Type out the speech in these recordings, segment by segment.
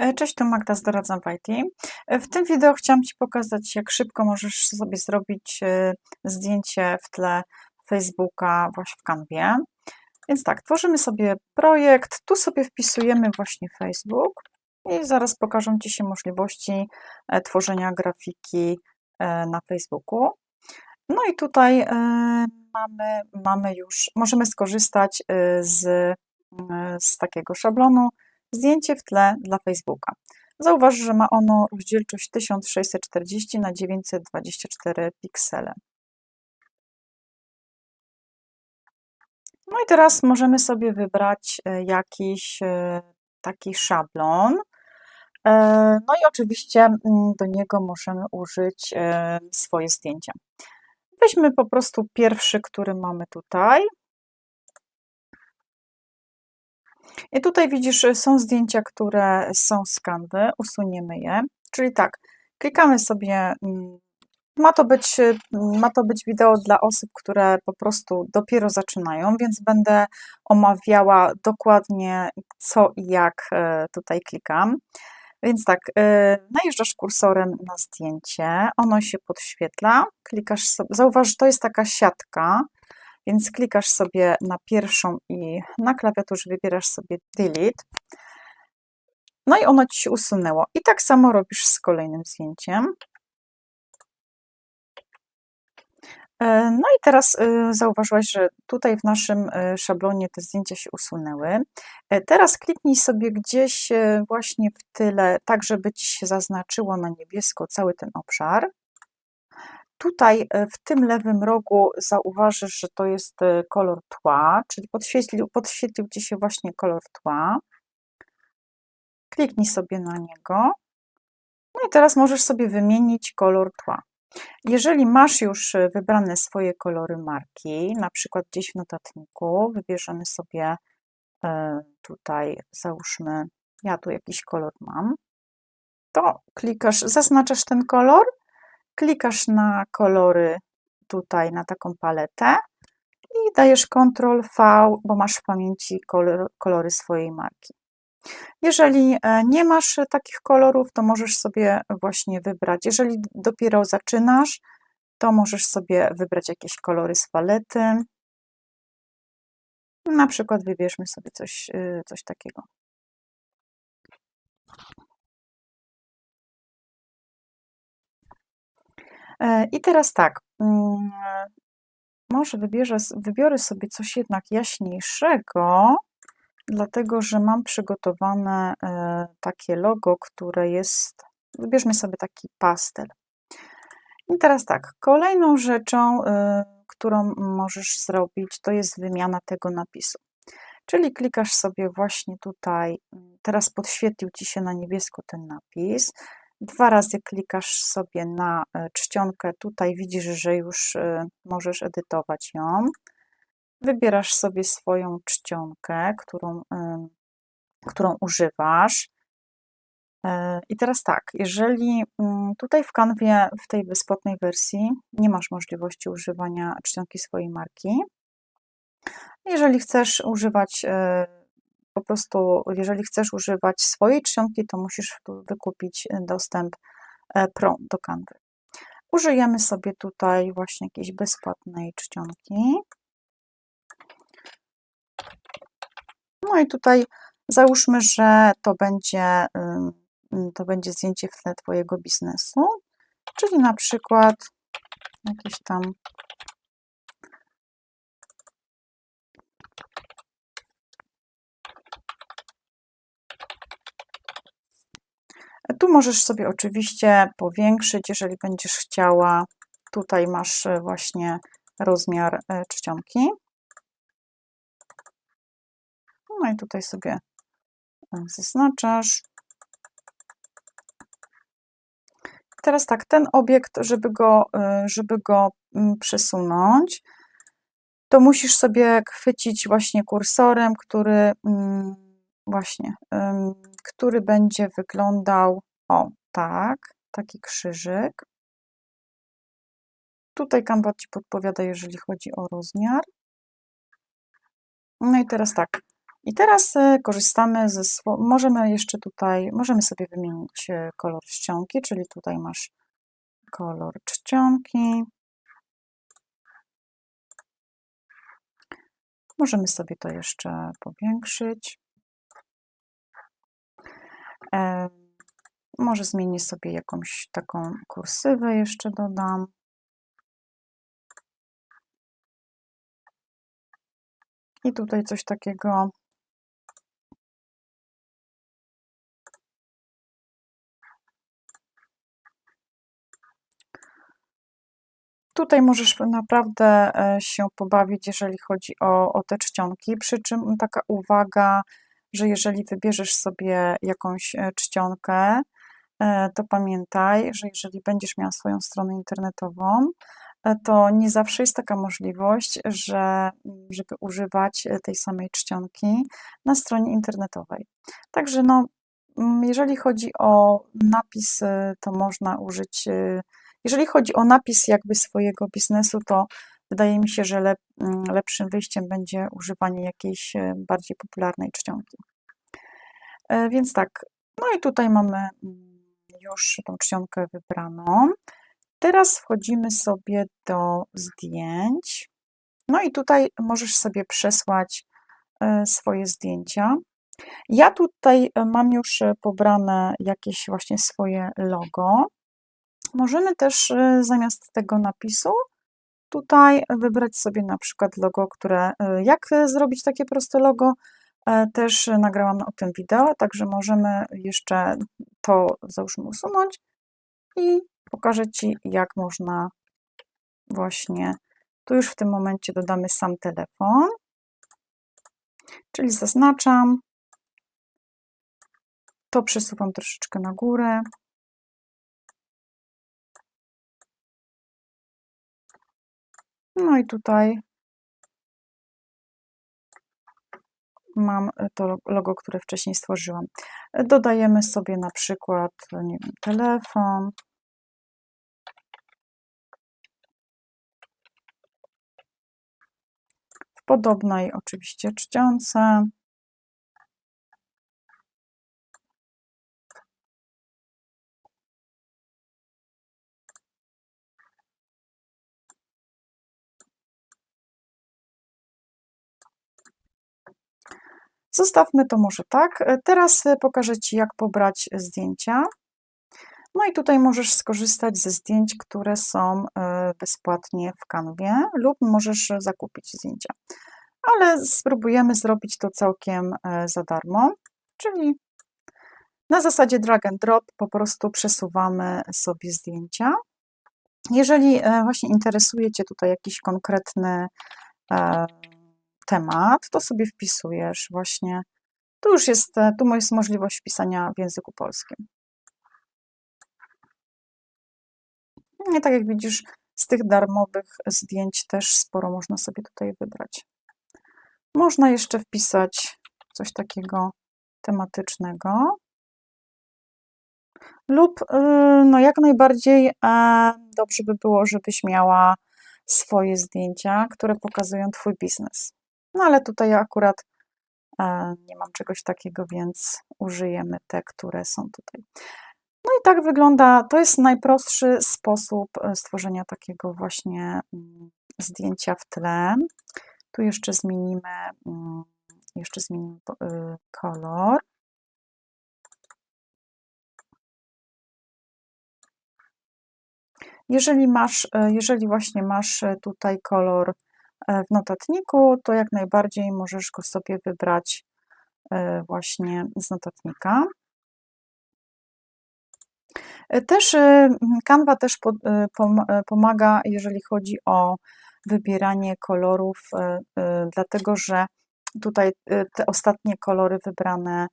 E, Cześć, to Magda z Doradzam w IT. E, W tym wideo chciałam Ci pokazać, jak szybko możesz sobie zrobić e, zdjęcie w tle Facebooka właśnie w Canwie. Więc tak, tworzymy sobie projekt, tu sobie wpisujemy właśnie Facebook i zaraz pokażą Ci się możliwości tworzenia grafiki na Facebooku. No i tutaj mamy, mamy już, możemy skorzystać z, z takiego szablonu zdjęcie w tle dla Facebooka. Zauważ, że ma ono rozdzielczość 1640 na 924 piksele. No i teraz możemy sobie wybrać e, jakiś e, taki szablon. E, No i oczywiście mm, do niego możemy użyć swoje zdjęcia. Weźmy po prostu pierwszy, który mamy tutaj. I tutaj widzisz, y, są zdjęcia, które są z Canvy, usuniemy je. Czyli tak, klikamy sobie, mm, ma to być, y, ma to być wideo dla osób, które po prostu dopiero zaczynają, więc będę omawiała dokładnie co i jak e, tutaj klikam. Więc tak, najeżdżasz kursorem na zdjęcie, ono się podświetla, klikasz sobie, zauważ, że to jest taka siatka, więc klikasz sobie na pierwszą i na klawiaturze wybierasz sobie delete. No i ono ci się usunęło. I tak samo robisz z kolejnym zdjęciem. E, No i teraz y, zauważyłaś, że tutaj w naszym y, szablonie te zdjęcia się usunęły. E, Teraz kliknij sobie gdzieś e, właśnie w tyle, tak żeby ci się zaznaczyło na niebiesko cały ten obszar. Tutaj e, w tym lewym rogu zauważysz, że to jest e, kolor tła, czyli podświetlił, podświetlił Ci się właśnie kolor tła. Kliknij sobie na niego. No i teraz możesz sobie wymienić kolor tła. Jeżeli masz już e, wybrane swoje kolory marki, na przykład gdzieś w notatniku, wybierzemy sobie tutaj, załóżmy, ja tu jakiś kolor mam, to klikasz, zaznaczasz ten kolor klikasz na kolory tutaj, na taką paletę i dajesz Ctrl V, bo masz w pamięci kolor, kolory swojej marki. Jeżeli e, nie masz takich kolorów, to możesz sobie właśnie wybrać. Jeżeli dopiero zaczynasz, to możesz sobie wybrać jakieś kolory z palety. Na przykład wybierzmy sobie coś, y, coś takiego. I teraz tak, mm, może wybierze, wybiorę sobie coś jednak jaśniejszego, dlatego że mam przygotowane e, takie logo, które jest, wybierzmy sobie taki pastel. I teraz tak, kolejną rzeczą, e, którą możesz zrobić, to jest wymiana tego napisu. Czyli klikasz sobie właśnie tutaj, teraz podświetlił Ci się na niebiesko ten napis. Dwa razy klikasz sobie na e, czcionkę. Tutaj widzisz, że już e, możesz edytować ją. Wybierasz sobie swoją czcionkę, którą, e, którą używasz. I teraz tak, jeżeli mm, tutaj w Canwie, w tej bezpłatnej wersji, nie masz możliwości używania czcionki swojej marki, jeżeli chcesz używać po prostu, jeżeli chcesz używać swojej czcionki, to musisz wykupić dostęp Pro do Canvy. Użyjemy sobie tutaj właśnie jakiejś bezpłatnej czcionki. No i tutaj załóżmy, że to będzie, to będzie zdjęcie w tle Twojego biznesu, czyli na przykład jakieś tam Tu możesz sobie oczywiście powiększyć, jeżeli będziesz chciała. Tutaj masz e, właśnie rozmiar e, czcionki. No i tutaj sobie e, zaznaczasz. Teraz tak, ten obiekt, żeby go, żeby go przesunąć, to musisz sobie chwycić właśnie kursorem, który właśnie, który będzie wyglądał o tak, taki krzyżyk. Tutaj Canva Ci podpowiada, jeżeli chodzi o rozmiar. No i teraz tak, I teraz e, korzystamy ze, możemy jeszcze tutaj, możemy sobie wymienić e, kolor czcionki, czyli tutaj masz kolor czcionki. Możemy sobie to jeszcze powiększyć. Może zmienię sobie jakąś taką kursywę, jeszcze dodam. I tutaj coś takiego. Tutaj możesz naprawdę e, się pobawić, jeżeli chodzi o, o te czcionki. Przy czym taka uwaga, że jeżeli wybierzesz sobie jakąś e, czcionkę, e, to pamiętaj, że jeżeli będziesz miała swoją stronę internetową, to nie zawsze jest taka możliwość, że, żeby używać tej samej czcionki na stronie internetowej. Także no, jeżeli chodzi o napis, to można użyć jeżeli chodzi o napis jakby swojego biznesu, to wydaje mi się, że mm, lepszym wyjściem będzie używanie jakiejś e, bardziej popularnej czcionki. E, więc tak, no i tutaj mamy mm, już tą czcionkę wybraną. Teraz wchodzimy sobie do zdjęć. No i tutaj możesz sobie przesłać e, swoje zdjęcia. Ja tutaj mam już pobrane jakieś właśnie swoje logo. Możemy też zamiast tego napisu tutaj wybrać sobie na przykład logo, które, y, jak zrobić takie proste logo, e, też nagrałam o tym wideo, także możemy jeszcze to załóżmy usunąć i pokażę Ci, jak można właśnie, tu już w tym momencie dodamy sam telefon, czyli zaznaczam, to przesuwam troszeczkę na górę, No i tutaj mam to logo, które wcześniej stworzyłam. Dodajemy sobie na przykład, nie wiem, telefon. W podobnej oczywiście czcionce. Zostawmy to może tak. E, teraz e, pokażę Ci, jak pobrać zdjęcia. No i tutaj możesz skorzystać ze zdjęć, które są e, bezpłatnie w kanwie lub możesz zakupić zdjęcia. Ale spróbujemy zrobić to całkiem za darmo, czyli na zasadzie drag and drop po prostu przesuwamy sobie zdjęcia. Jeżeli właśnie interesuje Cię tutaj jakiś konkretny temat, to sobie wpisujesz właśnie. Tu już jest, e, tu jest możliwość wpisania w języku polskim. I tak jak widzisz, z tych darmowych zdjęć też sporo można sobie tutaj wybrać. Można jeszcze wpisać coś takiego tematycznego. Lub y, no jak najbardziej e, dobrze by było, żebyś miała swoje zdjęcia, które pokazują Twój biznes. No ale tutaj akurat e, nie mam czegoś takiego, więc użyjemy te, które są tutaj. No i tak wygląda, to jest najprostszy sposób e, stworzenia takiego właśnie mm, zdjęcia w tle. Tu jeszcze zmienimy, mm, jeszcze zmienimy y, kolor. Jeżeli masz, e, jeżeli właśnie masz tutaj kolor E, w notatniku, to jak najbardziej możesz go sobie wybrać e, właśnie z notatnika. E, też Canva też pomaga, jeżeli chodzi o wybieranie kolorów, dlatego że tutaj te ostatnie kolory wybrane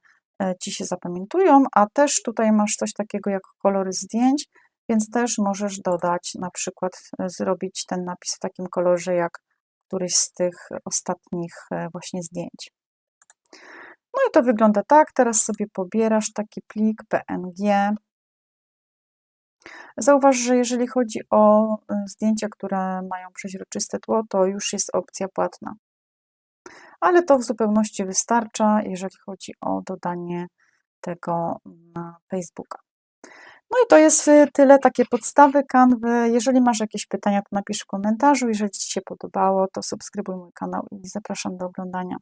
Ci się zapamiętują, a też tutaj masz coś takiego jak kolory zdjęć, więc też możesz dodać, na przykład zrobić ten napis w takim kolorze jak któryś z tych ostatnich e, właśnie zdjęć. No i to wygląda tak. Teraz sobie pobierasz taki plik PNG. Zauważ, że jeżeli chodzi o e, zdjęcia, które mają przeźroczyste tło, to już jest opcja płatna. ale to w zupełności wystarcza, jeżeli chodzi o dodanie tego na Facebooka. No i to jest y, tyle, takie podstawy kanwy. Jeżeli masz jakieś pytania, to napisz w komentarzu. Jeżeli Ci się podobało, to subskrybuj mój kanał i zapraszam do oglądania.